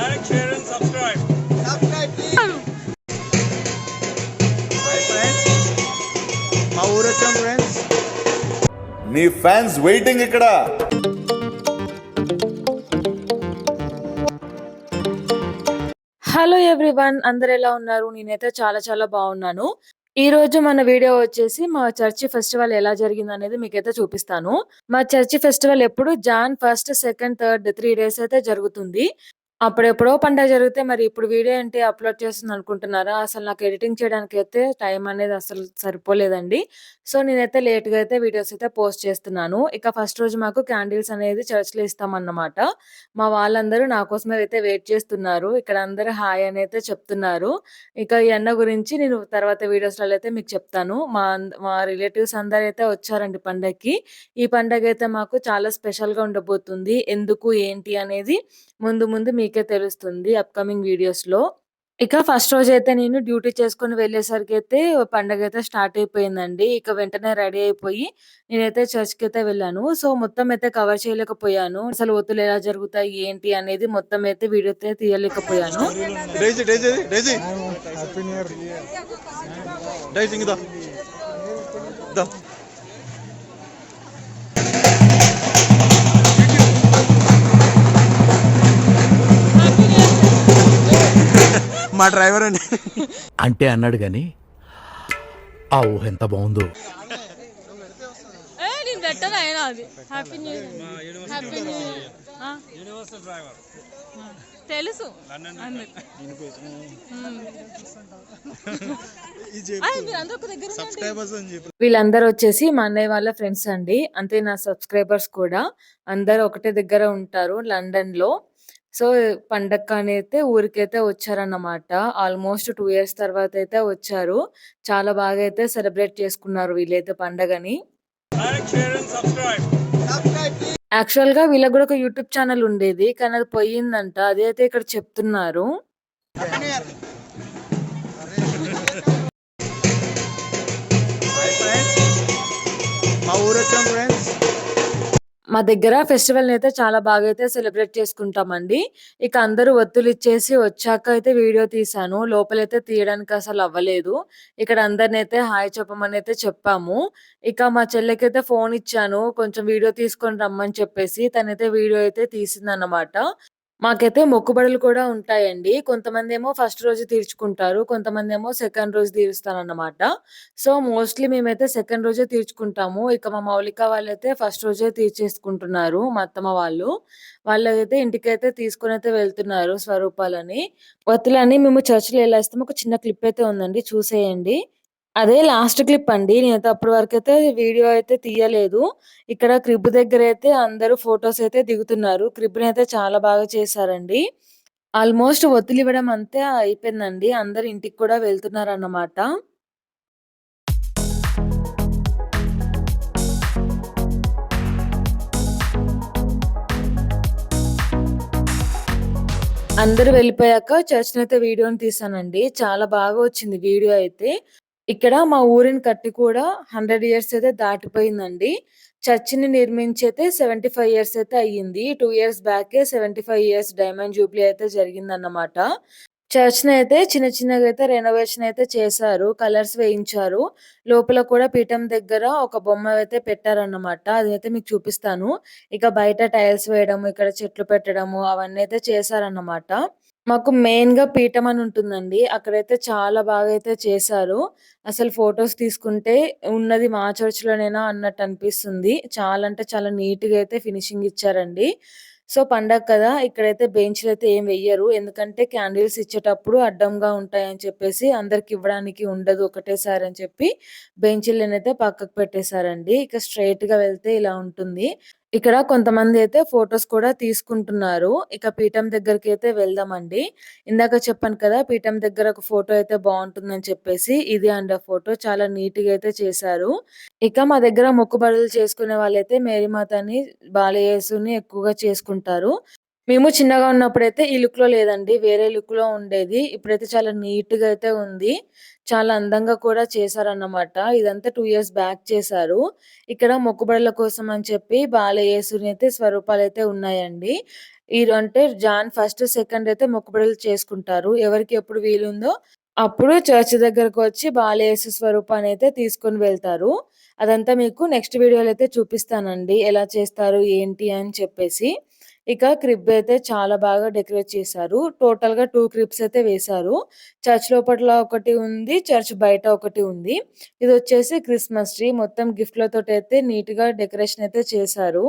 Like, share and subscribe. Subscribe friends మా ఊరు వచ్చాం ఫ్రెండ్స్ నీ ఫ్యాన్స్ వెయిటింగ్ ఇక్కడ. హలో ఎవ్రీవన్ అందరు ఎలా ఉన్నారు? నేనైతే చాలా చాలా బాగున్నాను. ఈ రోజు మన వీడియో వచ్చేసి మా చర్చి ఫెస్టివల్ ఎలా జరిగింది అనేది మీకైతే చూపిస్తాను. మా చర్చి ఫెస్టివల్ ఎప్పుడు Jan first second third three days అయితే జరుగుతుంది. అప్పుడెప్పుడో పండగ జరిగితే మరి ఇప్పుడు వీడియో ఏంటి అప్లోడ్ చేస్తుంది అనుకుంటున్నారా? అసలు నాకు ఎడిటింగ్ చేయడానికి అయితే టైం అనేది అసలు సరిపోలేదండి. సో నేనైతే లేట్గా అయితే వీడియోస్ అయితే పోస్ట్ చేస్తున్నాను. ఇక ఫస్ట్ రోజు మాకు క్యాండిల్స్ అనేది చర్చ్లో ఇస్తామన్నమాట. మా వాళ్ళందరూ నా కోసమే అయితే వెయిట్ చేస్తున్నారు. ఇక్కడ అందరూ హాయ్ అని అయితే చెప్తున్నారు. ఇక ఈ అన్న గురించి నేను తర్వాత వీడియోస్లలో అయితే మీకు చెప్తాను. మా అంద- మా రిలేటివ్స్ అందరూ అయితే వచ్చారండి పండగకి ఈ పండగ అయితే మాకు చాలా స్పెషల్గా ఉండబోతుంది. ఎందుకు ఏంటి అనేది ముందు ముందు మీకు తెలుస్తుంది అప్కమింగ్ వీడియోస్లో. ఇక ఫస్ట్ రోజు అయితే నేను డ్యూటీ చేసుకుని వెళ్ళేసరికి అయితే పండగ అయితే స్టార్ట్ అయిపోయిందండి. ఇక వెంటనే రెడీ అయిపోయి నేనైతే చర్చ్కి అయితే వెళ్ళాను. సో మొత్తం అయితే కవర్ చేయలేకపోయాను. అసలు ఒత్తులు ఎలా జరుగుతాయి ఏంటి అనేది మొత్తం అయితే వీడియో అయితే తీయలేకపోయాను దా. మా డ్రైవర్ అండి అంటే అన్నాడు గాని ఆ ఊహ ఎంత బాగుందో. నేను పెట్టను అది. హ్యాపీ న్యూ హ్యాపీ న్యూ తెలుసు. వీళ్ళందరూ వచ్చేసి మా అన్నయ్య వాళ్ళ ఫ్రెండ్స్ అండి. అంతే నా సబ్స్క్రైబర్స్ కూడా. అందరూ ఒకటే దగ్గర ఉంటారు లండన్లో సో పండగ అయితే ఊరికైతే వచ్చారన్నమాట. ఆల్మోస్ట్ టూ ఇయర్స్ తర్వాత అయితే వచ్చారు. చాలా బాగా అయితే సెలబ్రేట్ చేసుకున్నారు వీళ్ళైతే పండగని. Like, సబ్స్క్రైబ్ ప్లీజ్ యాక్చువల్గా వీళ్ళకి కూడా ఒక యూట్యూబ్ ఛానల్ ఉండేది. కానీ అది పోయిందంట. అదైతే ఇక్కడ చెప్తున్నారు. Happy new year hi friends మా ఊరు వచ్చాం ఫ్రెండ్స్ మా దగ్గర ఫెస్టివల్ అయితే చాలా బాగా అయితే సెలబ్రేట్ చేసుకుంటామండి. ఇక అందరూ ఒత్తులు ఇచ్చేసి వచ్చాక అయితే వీడియో తీసాను లోపలైతే తీయడానికి అసలు అవ్వలేదు. ఇక్కడ అందరిని అయితే హాయ్ చెప్పమని అయితే చెప్పాము. ఇక మా చెల్లెకైతే ఫోన్ ఇచ్చాను. కొంచెం వీడియో తీసుకొని రమ్మని చెప్పేసి తనైతే వీడియో అయితే తీసిందన్నమాట. మాకైతే మొక్కుబడులు కూడా ఉంటాయండి. కొంతమంది ఏమో ఫస్ట్ రోజు తీర్చుకుంటారు కొంతమంది ఏమో సెకండ్ రోజు తీరుస్తారన్నమాట. సో మోస్ట్లీ మేమైతే సెకండ్ రోజే తీర్చుకుంటాము. ఇక మా మౌలిక వాళ్ళైతే ఫస్ట్ రోజే తీర్చేసుకుంటున్నారు మా అత్తమ్మ వాళ్ళు. వాళ్ళైతే ఇంటికైతే తీసుకొని అయితే వెళ్తున్నారు స్వరూపాలని. వత్తులని మేము చర్చిలో ఎలా ఇస్తాము ఒక చిన్న క్లిప్ అయితే ఉందండి చూసేయండి. అదే లాస్ట్ క్లిప్ అండి. నేనైతే అప్పటి వరకు అయితే వీడియో అయితే తీయలేదు. ఇక్కడ క్రిబ్ దగ్గర అయితే అందరూ ఫొటోస్ అయితే దిగుతున్నారు. క్రిబ్ని అయితే చాలా బాగా చేశారండి. ఆల్మోస్ట్ వదిలివ్వడం అంతే అయిపోయిందండి. అందరు ఇంటికి కూడా వెళ్తున్నారు అన్నమాట అందరూ వెళ్ళిపోయాక చర్చ్ అయితే వీడియోని తీసానండి. చాలా బాగా వచ్చింది వీడియో అయితే. ఇక్కడ మా ఊరిని కట్టి కూడా హండ్రెడ్ ఇయర్స్ అయితే దాటిపోయిందండి. చర్చిని నిర్మించి అయితే సెవెంటీ ఫైవ్ ఇయర్స్ అయితే అయ్యింది. Two years బ్యాకే seventy five years diamond jubilee అయితే జరిగిందన్నమాట. చర్చ్ని అయితే చిన్న చిన్నగా అయితే రెనోవేషన్ అయితే చేశారు. కలర్స్ వేయించారు. లోపల కూడా పీఠం దగ్గర ఒక బొమ్మ అయితే పెట్టారన్నమాట. అది అయితే మీకు చూపిస్తాను. ఇక బయట టైల్స్ వేయడము ఇక్కడ చెట్లు పెట్టడము అవన్నీ అయితే చేశారన్నమాట. మాకు మెయిన్గా పీఠం అని ఉంటుందండి. అక్కడైతే చాలా బాగా అయితే చేశారు. అసలు ఫొటోస్ తీసుకుంటే ఉన్నది మా చర్చ్లోనేనా అన్నట్టు అనిపిస్తుంది. చాలా అంటే చాలా నీట్గా అయితే ఫినిషింగ్ ఇచ్చారండి. సో పండగ కదా ఇక్కడైతే బెంచ్లు అయితే ఏం వెయ్యరు. ఎందుకంటే క్యాండిల్స్ ఇచ్చేటప్పుడు అడ్డంగా ఉంటాయని చెప్పేసి అందరికి ఇవ్వడానికి ఉండదు ఒకటేసారి అని చెప్పి బెంచీలను అయితే పక్కకు పెట్టేశారండి. ఇక స్ట్రైట్గా వెళ్తే ఇలా ఉంటుంది. ఇక్కడ కొంతమంది అయితే ఫొటోస్ కూడా తీసుకుంటున్నారు. ఇక పీఠం దగ్గరికి అయితే వెళ్దామండి. ఇందాక చెప్పాను కదా పీఠం దగ్గర ఒక ఫోటో అయితే బాగుంటుందని చెప్పేసి ఇది అండ్ ఆ ఫోటో చాలా నీట్గా అయితే చేశారు. ఇక మా దగ్గర మొక్కుబడులు చేసుకునే వాళ్ళైతే మేరీమాతని బాలయేసుని ఎక్కువగా చేసుకుంటారు. మేము చిన్నగా ఉన్నప్పుడైతే ఈ లుక్లో లేదండి వేరే లుక్లో ఉండేది ఇప్పుడైతే చాలా నీట్గా అయితే ఉంది చాలా అందంగా కూడా చేశారన్నమాట ఇదంతా టూ ఇయర్స్ బ్యాక్ చేశారు ఇక్కడ మొక్కుబడుల కోసం అని చెప్పి బాలయేసుని అయితే స్వరూపాలు అయితే ఉన్నాయండి ఈ అంటే జాన్ ఫస్ట్, సెకండ్ అయితే మొక్కుబడులు చేసుకుంటారు. ఎవరికి ఎప్పుడు వీలుందో అప్పుడు చర్చ్ దగ్గరకు వచ్చి బాలయేసు స్వరూపాన్నయితే తీసుకొని వెళ్తారు. అదంతా మీకు నెక్స్ట్ వీడియోలో అయితే చూపిస్తానండి. ఎలా చేస్తారు, ఏంటి అని చెప్పేసి. ఇక క్రిబ్ అయితే చాలా బాగా డెకరేట్ చేశారు. టోటల్గా టూ క్రిబ్స్ అయితే వేశారు. చర్చ్ లోపట్ల ఒకటి ఉంది. చర్చ్ బయట ఒకటి ఉంది. ఇది వచ్చేసి క్రిస్మస్ ట్రీ. మొత్తం గిఫ్ట్లతో అయితే నీట్గా డెకరేషన్ అయితే చేశారు.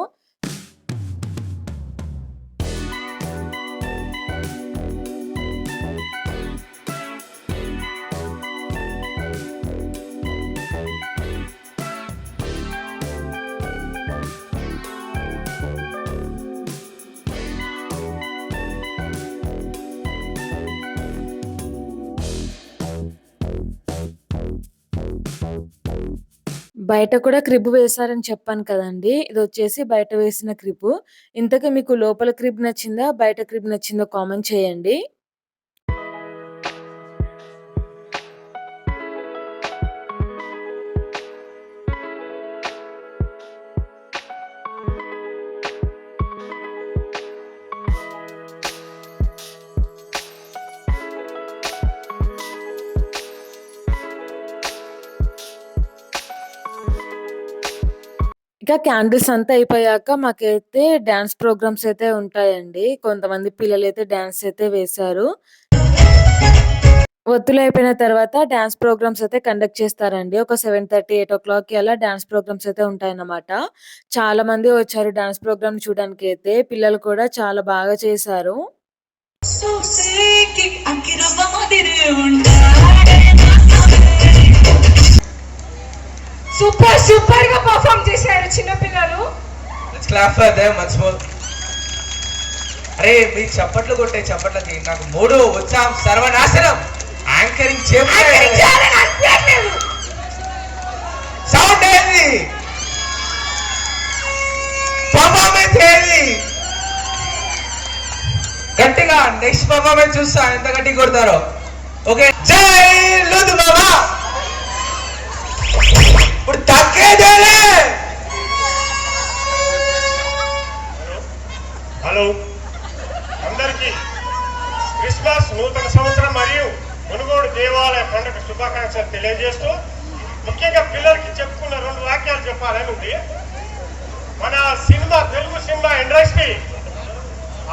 బయట కూడా క్రిబ్ వేశారని చెప్పాను కదండి ఇది వచ్చేసి బయట వేసిన క్రిబ్ ఇంతకీ మీకు లోపల క్రిబ్ నచ్చిందా? బయట క్రిబ్ నచ్చిందో కామెంట్ చేయండి. ఇంకా క్యాండిల్స్ అంతా అయిపోయాక మాకైతే డాన్స్ ప్రోగ్రామ్స్ అయితే ఉంటాయండి. కొంతమంది పిల్లలు అయితే డాన్స్ అయితే వేశారు. ఒత్తులయిపోయిన తర్వాత డాన్స్ ప్రోగ్రామ్స్ అయితే కండక్ట్ చేస్తారండి. ఒక 7:30, 8:00కి అలా డాన్స్ ప్రోగ్రామ్స్ అయితే ఉంటాయన్నమాట. చాలా మంది వచ్చారు డాన్స్ ప్రోగ్రామ్ చూడడానికి అయితే పిల్లలు కూడా చాలా బాగా చేశారు. సూపర్ సూపర్గా చిన్నపిల్లలు? Clap for them once more అరే మీ చప్పట్లు కొట్టే చప్పట్లకి నాకు మూడు ఉత్సాహం సర్వనాశనం. యాంకరింగ్ సౌండ్ ఏది? పర్ఫార్మెన్స్ ఏది? గట్టిగా నెక్స్ట్ పర్ఫార్మెన్స్ చూస్తా ఎంత గట్టిగా కొడతారో. ఓకే ఇండస్ట్రీ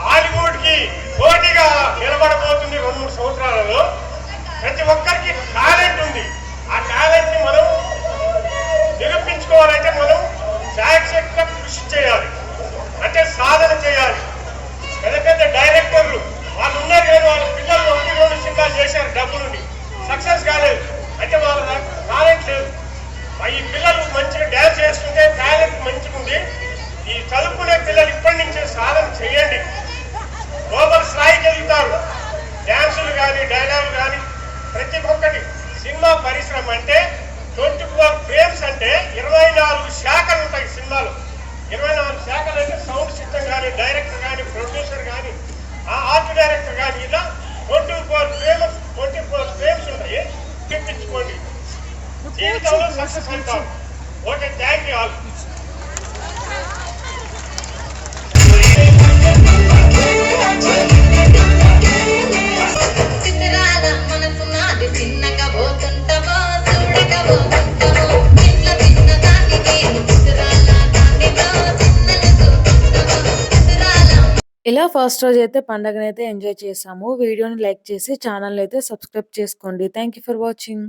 హాలీవుడ్కి పోటీగా నిలబడబోతుంది రెండు మూడు సంవత్సరాలలో. ప్రతి ఒక్కరికి టాలెంట్ ఉంది. ఆ టాలెంట్ని మనం నిరూపించుకోవాలంటే మనం శాయశక్తిగా కృషి చేయాలి. అంటే సాధన చేయాలి. పెద్ద పెద్ద డైరెక్టర్లు వాళ్ళు ఉన్నారు లేదు వాళ్ళ పిల్లలు ఒకటి రెండు సినిమాలు చేశారు డబ్బులుండి సక్సెస్ కాలేదు. అంటే వాళ్ళ టాలెంట్ లేదు. ఈ పిల్లలు మంచిగా డ్యాన్స్ చేస్తుంటే టాలెంట్ మంచిగా ఉంది ఈ చదువుకునే పిల్లలు ఇప్పటి నుంచే సాధన చేయండి. గ్లోబల్ స్థాయికి వెళ్తారు డ్యాన్సులు కానీ డైలాగులు కానీ ప్రతి ఒక్కటి సినిమా పరిశ్రమ అంటే ట్వంటీ ఫోర్ ఫ్రేమ్స్ అంటే ఇరవై నాలుగు శాఖలు ఉంటాయి సినిమాలు. ఇరవై నాలుగు శాఖలు అంటే సౌండ్ సిస్టమ్ కానీ డైరెక్టర్ కానీ ప్రొడ్యూసర్ కానీ ఆ ఆర్ట్ డైరెక్టర్ కానీ ఇలా twenty four frames twenty four frames ఉంటాయి. తెప్పించుకోండి. జీవితంలో సక్సెస్ అవుతాం ఓకే థ్యాంక్ యూ ఆల్. ఇలా ఫస్ట్ రోజు అయితే పండగనైతే ఎంజాయ్ చేసాము వీడియోని లైక్ చేసి ఛానల్ అయితే సబ్స్క్రైబ్ చేసుకోండి. Thank you for watching.